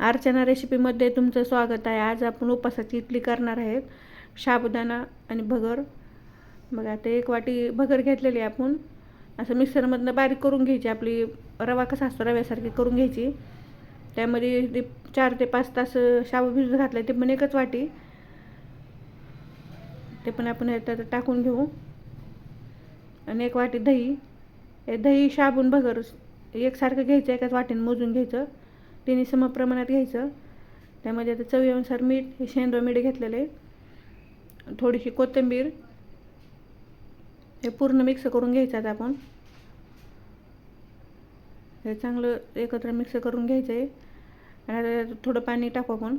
अर्चना रेसिपीमध्ये तुमचं स्वागत आहे. आज आपण उपासाची इडली करणार आहेत. साबुदाणा आणि भगर. बघा आता एक वाटी भगर घेतलेली आहे आपण. असं मिक्सरमधनं बारीक करून घ्यायची. आपली रवा कसा असतो रव्यासारखी करून घ्यायची. त्यामध्ये ते चार ते पाच तास शाबू भिजत घातलं ते पण एकच वाटी. ते पण आपण त्यात टाकून घेऊ. आणि एक वाटी दही. हे दही शाबून भगर एकसारखं घ्यायचं एकाच वाटीने मोजून घ्यायचं. तिन्ही समप्रमाणात घ्यायचं. त्यामध्ये आता चवीनुसार मीठ हे शेंदो मीठ घेतलेलं. आहे थोडीशी कोथिंबीर. हे पूर्ण मिक्स करून घ्यायचं आता आपण. हे चांगलं एकत्र मिक्स करून घ्यायचं आहे आणि आता थोडं पाणी टाकू आपण.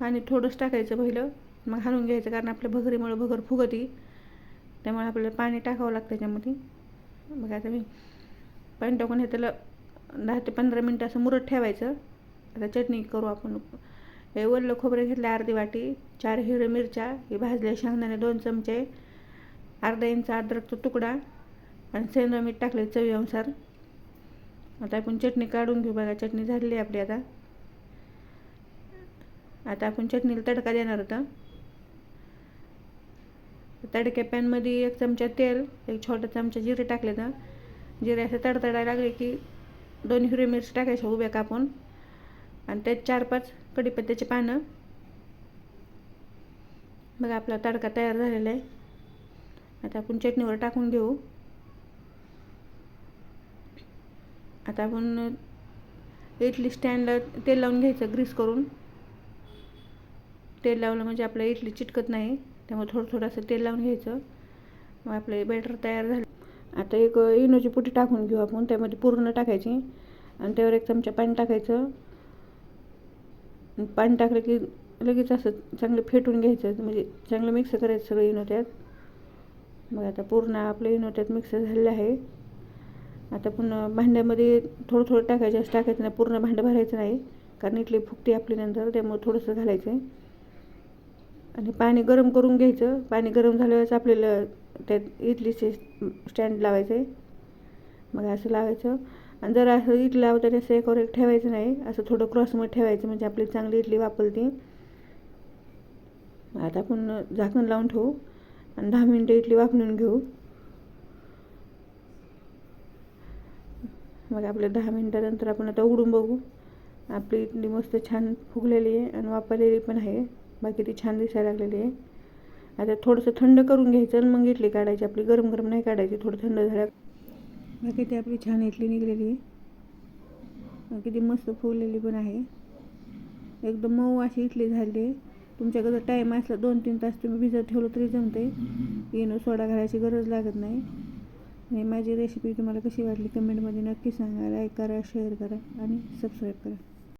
पाणी थोडंच टाकायचं पहिलं. मग हलवून घ्यायचं कारण आपल्या भगरीमुळं भगर फुगती. त्यामुळे आपल्याला पाणी टाकावं लागतं त्याच्यामध्ये. मग आता मी. पाणी टाकून हे त्याला दहा ते पंधरा मिनटं असं मुरत ठेवायचं. आता चटणी करू आपण. हे वल्लं खोबरं घेतलं अर्धी वाटी चार हिरव्या मिरच्या हे भाजल्या शेंगदाणे दोन चमचे अर्धा इंच अद्रकचा तुकडा आणि सेंद्र मीठ टाकले चवीनुसार. आता आपण चटणी काढून घेऊ बघा चटणी झालेली आहे आपली आता. आता आपण चटणीला तडका देणार होता. तडक्या पॅनमध्ये एक चमचा तेल एक छोटा चमचा जिरे टाकले तर जिरे असं तडतडायला लागले की दोन हिरवी मिरची टाकायच्या उभ्या कापून. आणि त्यात चार पाच कढीपत्त्याचे पानं. मग आपला तडका तयार झालेला आहे. आता आपण चटणीवर टाकून घेऊ. आता आपण इडली स्टँडला तेल लावून घ्यायचं ग्रीस करून. तेल लावलं म्हणजे आपलं इडली चिटकत नाही त्यामुळे थोडं थोडं असं तेल लावून घ्यायचं. मग आपले बॅटर तयार झालं. आता एक इनोची पुटी टाकून घेऊ आपण. त्यामध्ये पूर्ण टाकायची. आणि त्यावर एक चमचा पाणी टाकायचं. पाणी टाकलं की लगेच असं चांगलं फेटून घ्यायचं. म्हणजे चांगलं मिक्स करायचं सगळं इनो त्यात. मग आता पूर्ण आपलं इनो त्यात मिक्स झालेलं आहे. आता पुन्हा भांड्यामध्ये थोडं थोडं टाकायचं. असं टाकायचं नाही. पूर्ण भांडं भरायचं नाही. कारण इथली फुकटी आपली नंतर. त्यामुळे थोडंसं घालायचं आहे आणि पाणी गरम करून घ्यायचं. पाणी गरम झाल्यावरच आपल्याला त्यात इडलीचे स्टँड लावायचं. आहे मग असं लावायचं. आणि जर असं इडली लावताना असं एकावर एक ठेवायचं नाही असं थोडं क्रॉसमध्ये ठेवायचं म्हणजे आपली चांगली इडली वापरते. आता आपण झाकण लावून ठेवू आणि दहा मिनटं इडली वापरून घेऊ. मग आपल्या दहा मिनटानंतर आपण आता उघडून बघू. आपली इडली मस्त छान फुगलेली आहे आणि वापरलेली पण आहे. बाकी ती छान दिसायला लागलेली आहे. आता थोडंसं थंड करून घ्यायचं आणि मग इडली काढायची. आपली गरम गरम नाही काढायची थोडं थंड झाल्या बाकी ती आपली छान इडली निघलेली आहे. किती मस्त फुगलेली पण आहे. एकदम मऊ अशी इडली झाली आहे. तुमच्याकडं टाईम असला दोन तीन तास तुम्ही भिजत ठेवलं तरी जमते येणं सोडा घालायची गरज लागत नाही. आणि माझी रेसिपी तुम्हाला कशी वाटली कमेंटमध्ये नक्की सांगा. लाईक करा शेअर करा आणि सबस्क्राईब करा.